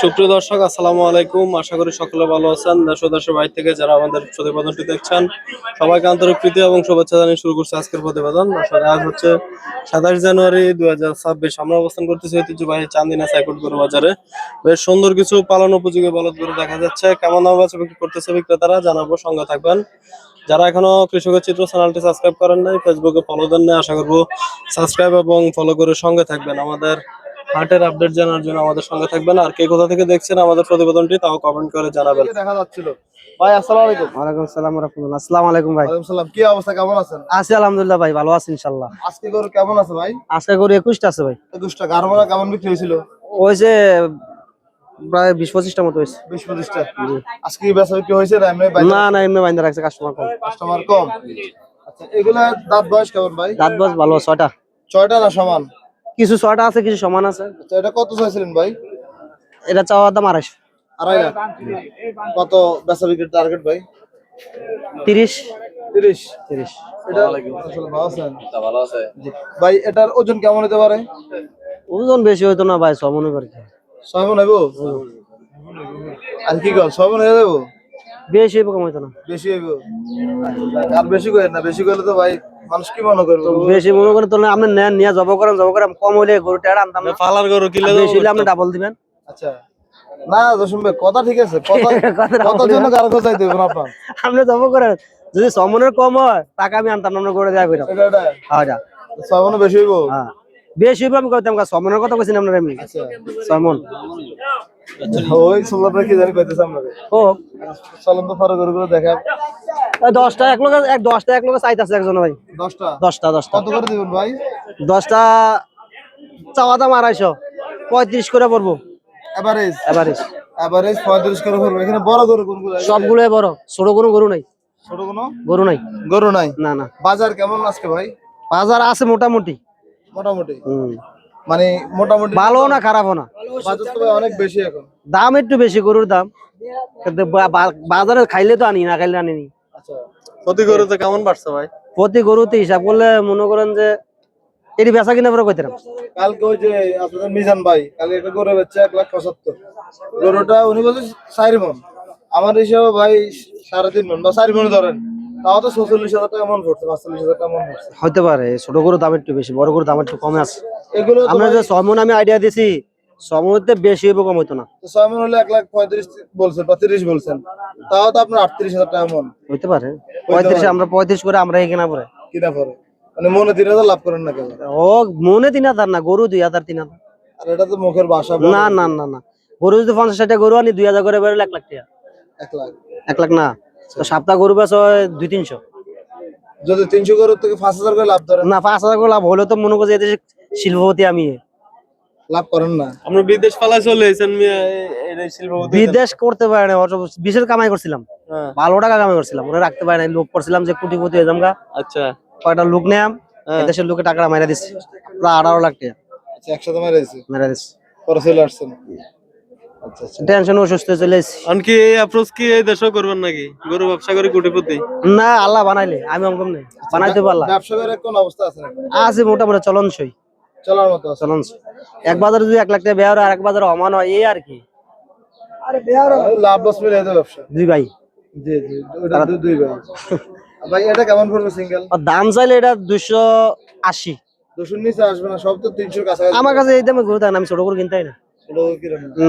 সুপ্রিয় দর্শক, আসসালামু আলাইকুম। আশা করি সকলে ভালো আছেন। দেশ দেশের বাইরে থেকে যারা আমাদের প্রতিবেদনটি দেখছেন, সবাইকে আন্তরিক প্রীতি এবং শুভেচ্ছা জানিয়ে শুরু করছে আজকের প্রতিবেদন। আসলে আজ হচ্ছে সাতাশ জানুয়ারি দুই হাজার ছাব্বিশ। আমরা অবস্থান করতেছি ঐতিহ্যবাহী চান্দিনা সাইকুট গরু বাজারে। বেশ সুন্দর কিছু পালন উপযোগী বলদ গরু দেখা যাচ্ছে। কেমন দাম বিক্রি করতেছে বিক্রেতারা জানাব, সঙ্গে থাকবেন। যারা এখনও কৃষকের চিত্র চ্যানেলটি সাবস্ক্রাইব করেন নাই ফেসবুকে ফলো দেন নাই, আশা করব সাবস্ক্রাইব এবং ফলো করে সঙ্গে থাকবেন। আমাদের হাটের আপডেট জানার জন্য আমাদের সঙ্গে থাকবেন। আর কে কোথা থেকে দেখছেন আমাদের প্রতিবেদনটি তাও কমেন্ট করে জানাবেন। দেখা যাচ্ছিল। ভাই আসসালামু আলাইকুম। ওয়ালাইকুম আসসালাম রহমতুল্লাহ। আসসালামু আলাইকুম ভাই। ওয়ালাইকুম সালাম। কি অবস্থা? কেমন আছেন? আছি আলহামদুলিল্লাহ ভাই ভালো আছি আজকে গরু কেমন আছে ভাই? আজকে করে একুশটা আছে ভাই। কেমন বিক্রি হয়েছিল? ওই যে প্রায় বিশ পঁচিশটা মতো হয়েছে। বিশ পঁচিশটা। আজকে বেচা বিক্রি হয়েছে না এমনি না না এমনি বাইন্দা রাখছে কাস্টমার কম। কাস্টমার কম? আচ্ছা এগুলা দাঁত বয়স কেমন ভাই? দাঁত বাস ভালো ছয়টা। ছয়টা না সমান? কিছু ছয়টা আছে কিছু সমান আছে। আচ্ছা এটা কত চাইছিলেন ভাই? এটা চাওয়ার দাম আড়াইশো। আড়াই লাখ। কত বেচা বিক্রির টার্গেট ভাই? তিরিশ। তিরিশ। তিরিশ। এটা ভালো আছেন? ভাই এটার ওজন কেমন হতে পারে? ওজন বেশি হইতো না ভাই মনে ছয় মন হইব? আর কি কর? ছয় মন হয়ে যাব? বেশি হইব কম হইতো না। বেশি হইব। আর বেশি করেন না বেশি করলে তো ভাই মানুষ কি মনে করবে? বেশি মনে করে তো না, আপনি নেন নিয়ে জব করেন জব করেন কম হইলে গরু টেড়া আনতাম না। ফালার গরু কিলে আর বেশি হইলে আপনি ডাবল দিবেন। আচ্ছা। না দশম ভাই কথা ঠিক আছে। কথা কথার জন্য কারও কোথায় দেবেন আপনার। আপনি জব করেন। যদি সমনের কম হয় টাকা আমি আনতাম না আমরা করে দেওয়া কইরাম। এটা এটা। হ্যাঁ যা। ছয় মনে বেশি হইব? হ্যাঁ। বেশি হইব আমি কইতাম কা সমনের কথা কইছিলাম আপনার এমনি আচ্ছা। সমন। ওই সুন্দর কি জানি কইতেছে আপনাকে ও। চলন তো ফারো গরুগুলো দেখা দশটা এক লোক এক দশটা এক লোক চাইতাছে একজন ভাই। দশটা? দশটা দশটা। কত করে দিবেন ভাই? দশটা চাওয়া দাম আড়াইশো। পঁয়ত্রিশ করে পড়ব। এভারেজ এভারেজ এভারেজ পঁয়ত্রিশ করে পড়বে। এখানে বড় গরু কোনগুলো? সবগুলোই বড়। ছোট কোনো গরু নাই। ছোট কোনো? গরু নাই। গরু নাই? না না। বাজার কেমন আজকে ভাই? বাজার আছে মোটামুটি। মোটামুটি? হুম। মানে মোটামুটি ভালো না খারাপও না। অনেক বেশি এখন। দাম একটু বেশি গরুর দাম। বাজারে খাইলে তো আনি না খাইলে আনি নি আচ্ছা। প্রতি গরুতে কেমন বাড়ছে ভাই? প্রতি গরুতে হিসাব করলে মনে করেন যে এটি বেচা কিনা পরে কইতাম কালকে ওই যে আপনাদের মিজান ভাই কালকে একটা গরু বেচছে এক লাখ পঁচাত্তর। গরুটা উনি বলছে চারি মন। আমার হিসাবে ভাই সাড়ে তিন মন বা চারি মন ধরেন। তাও তো ছচল্লিশ হাজার টাকা মন পড়ছে পাঁচচল্লিশ হাজার টাকা মন পড়ছে। হইতে পারে ছোট দাম একটু বেশি বড় দাম একটু কমে আছে। এগুলো আমরা যে সমন আমি আইডিয়া দিছি বেশি হইব কম হইতো না। তো হলে এক লাখ পঁয়ত্রিশ বলছেন বা তিরিশ বলছেন তাও তো আপনার আটত্রিশ হাজার টাকা মন। পারে। পঁয়ত্রিশ আমরা পঁয়ত্রিশ করে আমরা এখানে পরে। কিনা পরে। মানে মনে তিন হাজার লাভ করেন না কেন? ও মনে তিন হাজার না গরু দুই হাজার তিন হাজার। আর এটা তো মুখের বাসা না না না না। গরু যদি পঞ্চাশ ষাটটা গরু আনি দুই হাজার করে বেরোলে এক লাখ টাকা। এক লাখ। এক লাখ না। তো সপ্তাহ গরু বেচ হয় দুই তিনশো। যদি তিনশো গরুর থেকে পাঁচ হাজার করে লাভ ধরেন। না পাঁচ হাজার করে লাভ হলে তো মনে করছে এদেশে শিল্পপতি আমি। লাভ করেন না। আমরা বিদেশ চলে করতে পারে না কামাই করছিলাম। হ্যাঁ, ভালো টাকা কামাই করছিলাম ওরা রাখতে পারে না লোক করছিলাম যে কোটি কোটি হয়ে আচ্ছা। কয়টা লোক নেয়াম হ্যাঁ। এদেশের লোকে টাকা মাইরা দিচ্ছে প্রায় আঠারো লাখ টাকা। একসাথে মেরা দিচ্ছে পরে চলে আসছেন। আচ্ছা টেনশন অসুস্থ হয়ে চলে এসেছি। আনকি এই অ্যাপ্রোচ কি এই দেশেও করবেন নাকি? গরু ব্যবসা করে কোটিপতি? না আল্লাহ বানাইলে। আমি অঙ্কম নেই। বানাইতে পারলাম ব্যবসা করে কোন অবস্থা আছে? আছে মোটামুটি চলনসই। চলার মতো চলনসই। এক বাজারে যদি এক লাখ টাকা বেয়ার আর এক বাজারে অমান হয় এই আর কি। লাভ লস মিলে তো ব্যবসা। দুই ভাই। জি জি ওটা দুই ভাই। ভাই এটা কেমন পড়বে সিঙ্গেল দাম চাইলে এটা দুশো আশি। দুশোর নিচে আসবে না সব তো তিনশোর কাছাকাছি। আমার কাছে এই দামে গরু থাকে না আমি ছোট গরু কিনতাই না?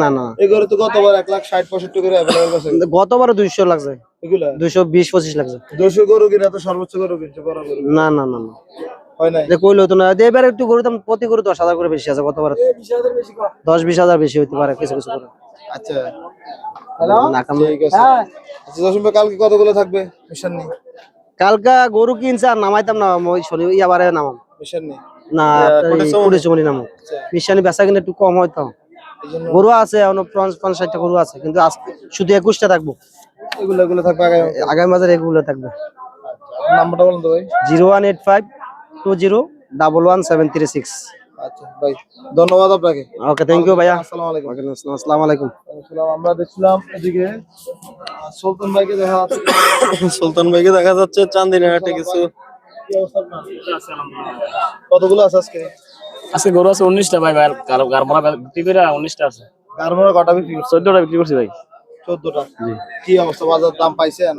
না না। এই তো গতবার এক লাখ ষাট পঁয়ষট্টি করে অ্যাভেলেবল আছে। গতবার দুইশো লাগছে। এগুলা? দুইশো বিশ পঁচিশ লাগছে। দুশো গরু কিনা তো সর্বোচ্চ গরু কিনছে বড় গরু না না না না। হয় নাই? যে কইলো তো না এবার একটু গরু দাম প্রতি গরু দশ হাজার করে বেশি আছে গতবার। দশ বিশ হাজার বেশি হইতে পারে কিছু কিছু করে। আচ্ছা। না আচ্ছা কালকে কতগুলো থাকবে? মিশন নেই কালকা গরু কিনছে আর নামাইতাম না ওই শনি ইয়াবারে নামাম। মিশন নেই না কুড়ি চমনি নামো আচ্ছা। মিশানি বেচা কিনা একটু কম জন্য গরু আছে পঞ্চাশ ষাটটা গরু আছে কিন্তু আজ শুধু একুশটা থাকব। এগুলো এগুলো থাকবে আগে আগামী বাজারে এগুলো থাকবে। নাম্বারটা বলুন তো ভাই। Zero one eight five two zero double one seven three six. আচ্ছা ভাই ধন্যবাদ আপনাকে। ওকে থ্যাংক ইউ ভাইয়া। আসসালামু আলাইকুম। আসসালামু আলাইকুম। আমরা দেখছিলাম এদিকে সুলতান ভাইকে দেখা যাচ্ছে। সুলতান ভাইকে দেখা যাচ্ছে চান্দিনাহাটে কিছু? কতগুলো আছে আজকে? আজকে গরু আছে উনিশটা ভাই ভাই গারমারা বিক্রি করে উনিশটা আছে। গারমরা কটা বিক্রি করছে চোদ্দটা বিক্রি করছি ভাই। চোদ্দটা? কি অবস্থা? বাজার দাম পাইছেন?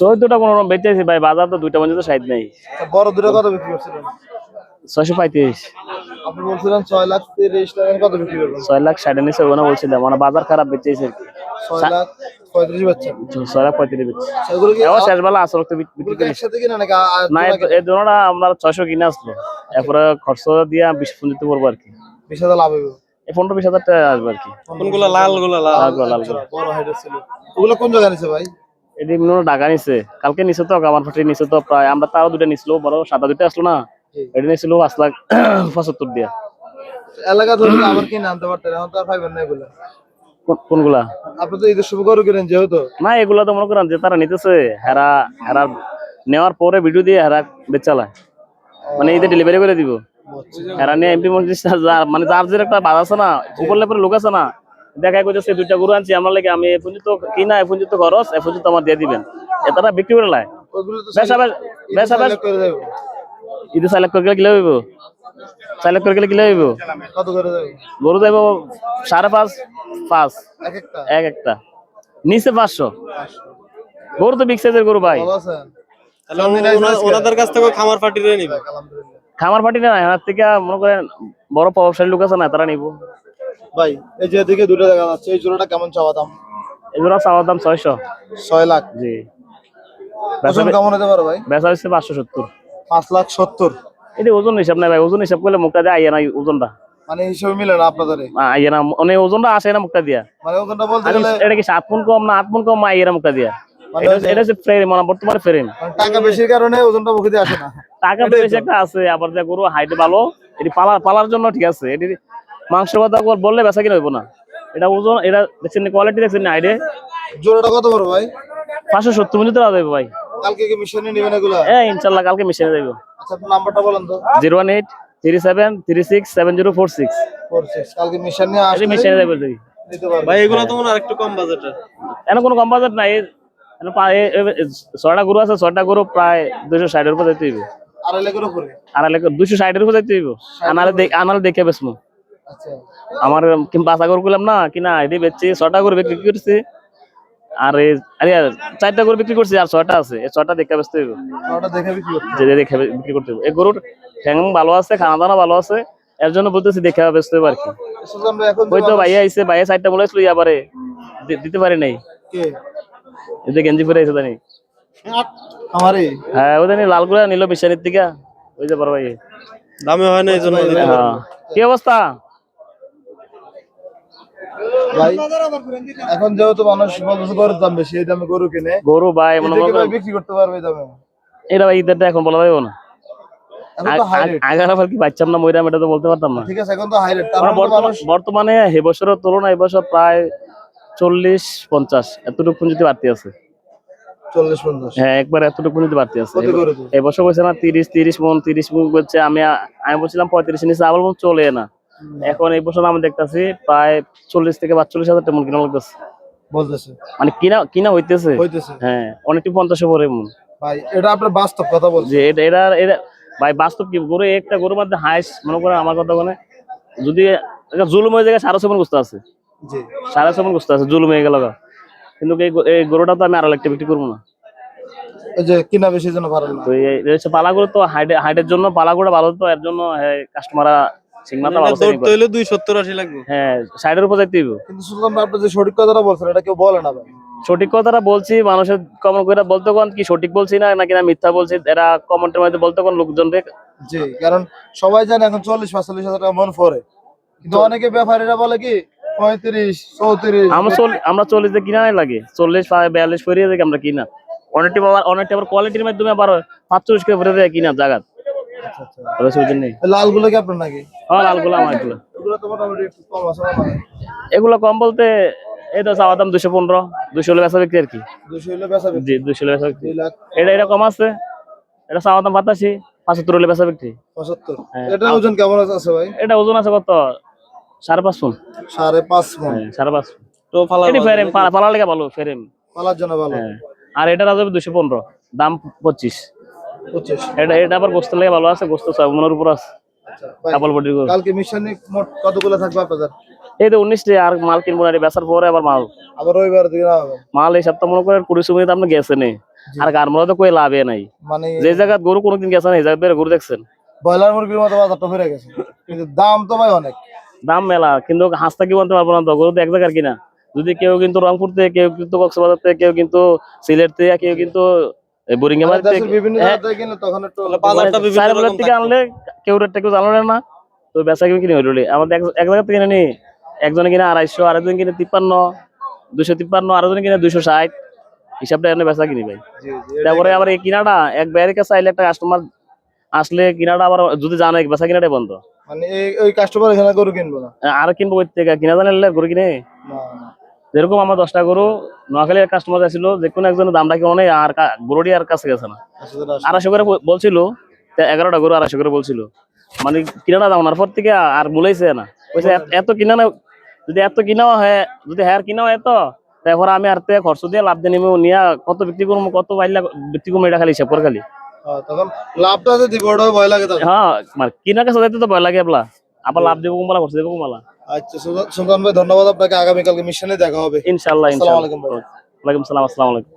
চোদ্দটা কোনো বেঁচেছি ভাই বাজার তো দুইটা পর্যন্ত সাইড নেই। বড় দুটো কত বিক্রি করছিলেন? ছয়শো পঁয়ত্রিশ। আপনি বলছিলেন ছয় লাখ তিরিশ টাকা কত বিক্রি করবেন? ছয় লাখ ষাট নিচে ওখানে বলছিলাম মানে বাজার খারাপ বেঁচেছে আর কি। ছয় লাখ পঁয়ত্রিশ বেচছেন? ছয় লাখ পঁয়ত্রিশ বেচছে। এবার শেষ বেলা আসল তো বিক্রি করি না এই আমরা ছয়শো কিনে আসলো। এরপরে খরচ দিয়ে বিশ পঞ্চাশ করব আর কি। বিশ হাজার লাভ হবে পনেরো বিশ হাজার টাকা আসবে আর কি। কোনগুলো? লালগুলো লাল। লাল লাল আচ্ছা, বড় হাইডের ছিল। ওগুলো কোন জায়গায় নিছে ভাই? এটি ঢাকা নিছে। কালকে নিচে তো কামার ফাটি নিচে তো প্রায় আমরা তারও দুটা নিছিল বড় সাদা দুটা আসলো না। এটি নিছিল পাঁচ লাখ পঁচাত্তর দিয়া। এলাকা ধরে আবার কিনে আনতে পারতেন এখন তো আর পাইবেন না এগুলো। কোনগুলা? আপনি তো ঈদের শুভ গরু কিনেন যেহেতু। না এগুলা তো মনে করেন যে তারা নিতেছে হেরা হেরা নেওয়ার পরে ভিডিও দিয়ে হেরা বেচালায় মানে ঈদে ডেলিভারি করে দিব। হেরা নিয়ে এমপি মন্ত্রী মানে যার যে একটা বাধা আছে না উপর লেপের লোক আছে না দেখা করতেছে দুইটা গরু আনছি আমরা লাগে আমি এই পর্যন্ত কিনা এই পর্যন্ত খরচ এই পর্যন্ত আমার দিয়ে দিবেন। এ তারা বিক্রি করে বেশ আবার select করে করে কিলো হইব সাইলেক্ট করে গেলে কিলো হইব কত করে দেবো গরু দেব সাড়ে পাঁচ পাঁচ। এক একটা? এক একটা। নিচে পাঁচশো। গরু তো বিগ সাইজের গরু ভাই। ওনাদের কাছ থেকে খামার ফাটিয়ে নিবে। আলহামদুলিল্লাহ। খামার পাটি না থেকে মনে করেন বড় প্রভাবশালী লোক আছে না তারা নিব। ভাই এই যে এদিকে দুটো দেখা যাচ্ছে এই জোড়াটা কেমন চাওয়া দাম? এগুলো চাওয়ার দাম ছয়শো। ছয় লাখ। জি। কেমন হতে পারে ভাই? বেচা হচ্ছে পাঁচশো সত্তর। পাঁচ লাখ সত্তর। এটি ওজন হিসাব নাই ভাই ওজন হিসাব করলে মুখটা দিয়ে আইয়া না ওজনটা। মানে হিসেবে মিলে না আপনাদের? আইয়া না অনেক ওজনটা আসে না মুখটা দিয়া। মানে ওজনটা বলতে গেলে এটা কি সাত মন কম না আট মন কম আইয়া না মুখটা দিয়া? মানে এটা হচ্ছে ফ্রেম মানে বর্তমানে ফ্রেম মানে টাকা বেশির কারণে ওজনটা মুখে দিয়ে আসে না। টাকা বেশি একটা আছে আবার যে গরু হাইটে ভালো এটি পালা পালার জন্য ঠিক আছে। এটি মাংস কথা বললে বেচা কিনা হইব না। এটা ওজন এটা দেখছেন কোয়ালিটি দেখছেন না হাইটে জোড়াটা কত বড় ভাই? পাঁচশো সত্তর মিনিট দেওয়া যাবে ভাই। কালকে কি মিশনে নেবেন এগুলা? এ ইনশাল্লাহ কালকে আচ্ছা আপনার নাম্বারটা বলেন তো। Zero one eight three seven three six seven zero four six. Four six কালকে মিশন নিয়ে আসলে মিশিয়ে যাইব দেখি ভাই এগুলো তো মনে হয় কম বাজেটের। এখানে কোনো কম বাজেট নাই। গরু আছে ছয়টা গরু প্রায় দুশো ষাটের উপর যেতে হইব। আড়াই লাখের উপরে? আর দুশো ষাটের উপর যেতে হইব। আনালে দেখ- আনালে দেখে বেসমু আচ্ছা। আমার বাসা গরু করলাম না কিনা এটি বেচছি ছটা গরু বিক্রি করছি। আর আরে চারটা গরু বিক্রি করছি আর ছয়টা আছে। এই ছয়টা দেখে বেচতে হইব। ওটা দেখে বিক্রি করতে দেখে বিক্রি করতে হইব। এই গরুর ঠ্যাং ভালো আছে খানা দানা ভালো আছে এর জন্য বলতেছি দেখে বেচতে হইব আর কি। সুলতান ভাই এখন ওই তো ভাইয়া আইছে ভাইয়া চারটা বলে আসলো ইয়াবারে দিতে পারি নাই। এই যে গেঞ্জি পরে আইছে জানি আমারই হ্যাঁ ওই জানি লালগুলা নিল বিশানির থেকে ওই যে বড় ভাই। দামে হয় না এই জন্য হ্যাঁ। কি অবস্থা? ভাই এখন যেহেতু মানুষ গরুর দাম বেশি এই দামে গরু কিনে। গরু ভাই বিক্রি করতে পারবে এই দামে। এটা ভাই এখন বলা যাবে না। এখন তো হাই রেট আগার আবার কি বাচ্চাম না মইরাম এটা তো বলতে পারতাম না। ঠিক আছে এখন তো হাই রেট তার কারণ মানে বর্তমান- এবছরের তুলনায় এবছর প্রায় চল্লিশ পঞ্চাশ এতটুকু পুঁজিতে বাড়তি আছে। হ্যাঁ একবার এতটুকু পুঁজিতে বাড়তি আছে। কত করে তো? এবছর বলছে না তিরিশ তিরিশ মন তিরিশ মন করছে আমি আমি বলছিলাম পঁয়ত্রিশ নিচে আবার চলে না। এখন এই বছর আমি দেখতেছি প্রায় চল্লিশ থেকে পাঁচচল্লিশ হাজার টাকা মন কিনা লাগতেছে। বলতেছে। মানে কিনা কিনা হইতেছে? হইতেছে। হ্যাঁ অনেকটি পঞ্চাশে পরে মন ভাই এটা আপনার বাস্তব কথা বলছে এটা এটা এটা ভাই বাস্তব কি? গরু একটা গরুর মধ্যে হাইস মনে করেন আমার কথা মানে যদি জুলুম হয়ে গুস্ত আছে। গুস্ত আছে জুলুম হয়ে গেল কিন্তু এই গরুটা তো আমি বিক্রি করব না। যে কিনা বেশি জন্য পারেন না তো এই পালাগুলো তো হাইটের জন্য পালাগুলো ভালো তো এর জন্য কাস্টমাররা ভালো দৌড়তে হইলে লাগবে। হ্যাঁ সাইডের উপর যাইতে হইব। কিন্তু সুলতান ভাই আপনি যে সঠিক কথাটা বলছেন এটা কেউ বলে না ভাই। সঠিক কথাটা বলছি মানুষের কমন করে বলতে কোন কি সঠিক বলছি না নাকি না মিথ্যা বলছি এরা কমেন্টের মধ্যে বলতে কোন লোকজনকে জি কারণ সবাই জানে এখন চল্লিশ পাঁচচল্লিশ হাজার টাকা মন পরে কিন্তু অনেকে ব্যাপারীরা বলে কি পঁয়ত্রিশ চৌত্রিশ। আমরা চল আমরা চল্লিশ দিয়ে কিনা লাগে? চল্লিশ বিয়াল্লিশ দেখি আমরা কিনা। অনেকটি আবার অনেকটি আবার কোয়ালিটির মাধ্যমে আবার পাঁচচল্লিশ করে ভরে দেয় কিনা জায়গা ওরা সুবিধা নেই লাল কি আপনার নাকি? হ্যাঁ লালগুলো আমার এগুলো। এগুলো তো মোটামুটি একটু কম বলতে এই তো চাওয়া দাম দুশো পনেরো। দুশো হলে বেচা বিক্রি আর কি। দুশো হলে বেচা বিক্রি? দুশো হলে বেচা বিক্রি। এটা এটা কম আছে। এটা চাওয়া দাম পাতাশি পাঁচাত্তর হলে বেচা বিক্রি। পঁচাত্তর। হ্যাঁ। এটা ওজন কেমন আছে আছে ভাই? এটা ওজন আছে কত? সাড়ে পাঁচ সাড়ে পাঁচ হ্যাঁ সাড়ে পাঁচ ফুট তো ফালা এটি ফেরেম পালা পালা লেগে ভালো ফেরেম। পালার জন্য ভালো। আর এটা রাজবে দুশো পনেরো। দাম পঁচিশ। এটা এটা আবার গোস্ত লেগে ভালো আছে গোস্ত ছয় মনের উপর আছে। আচ্ছা ভাই কাপড় বডির গরু। কালকে মিশনে মোট কতগুলো থাকবে আপনাদের? এই তো উনিশটি আর মাল কিনবো না বেচার পরে আবার মাল। আবার রবিবার দিকে হবে মাল এই সপ্তাহ মনে করেন কুড়ি সময় আপনি গেছে আর গারমলা তো কই লাভে নাই। মানে যে গরু কোনোদিন গেছে না এই জায়গায় গরু দেখছেন। ব্রয়লার মুরগির মতো বাজারটা ফিরে গেছে। কিন্তু দাম তো ভাই অনেক। দাম মেলা কিন্তু হাঁসটা কি বলতে পারব না তো? গরু তো এক জায়গার কিনা। যদি কেউ কিন্তু রংপুর থেকে কেউ কিন্তু কক্সবাজার থেকে কেউ কিন্তু সিলেট থেকে কেউ কিন্তু বোরিং দেশের বিভিন্ন জায়গা থেকে কিনলে তখন একটু বাজারটা থেকে আনলে কেউ রেটটা কেউ জানো না তো বেচা কিনে হইলি আমাদের এক- জায়গা থেকে নি একজনে কিনে আড়াইশো আরেকজন কিনে তিপ্পান্ন দুশো তিপ্পান্ন আরেকজন কিনে দুশো ষাট। হিসাবটা এনে বেচা কিনি ভাই। তারপরে আবার এই কিনাটা এক বাইরের কাছে আইলে একটা কাস্টমার আসলে কিনাটা আবার যদি জানে বেচা কিনাটাই বন্ধ। মানে এই ওই কাস্টমার এখানে গরু কিনবো না? আর কিনবো থেকে? কিনা জানালে গরু কিনে। না। যেরকম আমার দশটা গরু নোয়াখালীর কাস্টমার ছিল যে কোনো একজনের দামটা কেমন নেই আর গরুটি আর কাছে গেছে না। আড়াইশো করে বলছিল এগারোটা গরু আড়াইশো করে বলছিল। মানে কিনাটা দাম ওনার পর থেকে আর বলেছে না। বলছে এত- কিনা না যদি এত কিনাও হয় যদি হ্যাঁ কিনাও এত তারপরে আমি আর খরচ দিয়ে লাভ দিয়ে নেব নিয়ে কত বিক্রি করব কত পাইলে বিক্রি করব এটা খালি হিসাব করে খালি লাভটা দিব ভয় লাগে তখন হ্যাঁ মানে কিনার কাছে যাইতে তো ভয় লাগে আপলা আবার লাভ দেবো কুমলা খরচ দেবো কুমলা আচ্ছা সুলতান- ভাই ধন্যবাদ আপনাকে। আগামীকালকে মিশনে দেখা হবে। ইনশাল্লাহ আসসালামাইকুম ইনশাল্লাহ আলাইকুম ওয়ালাইকুম সালাম আসসালামু আলাইকুম।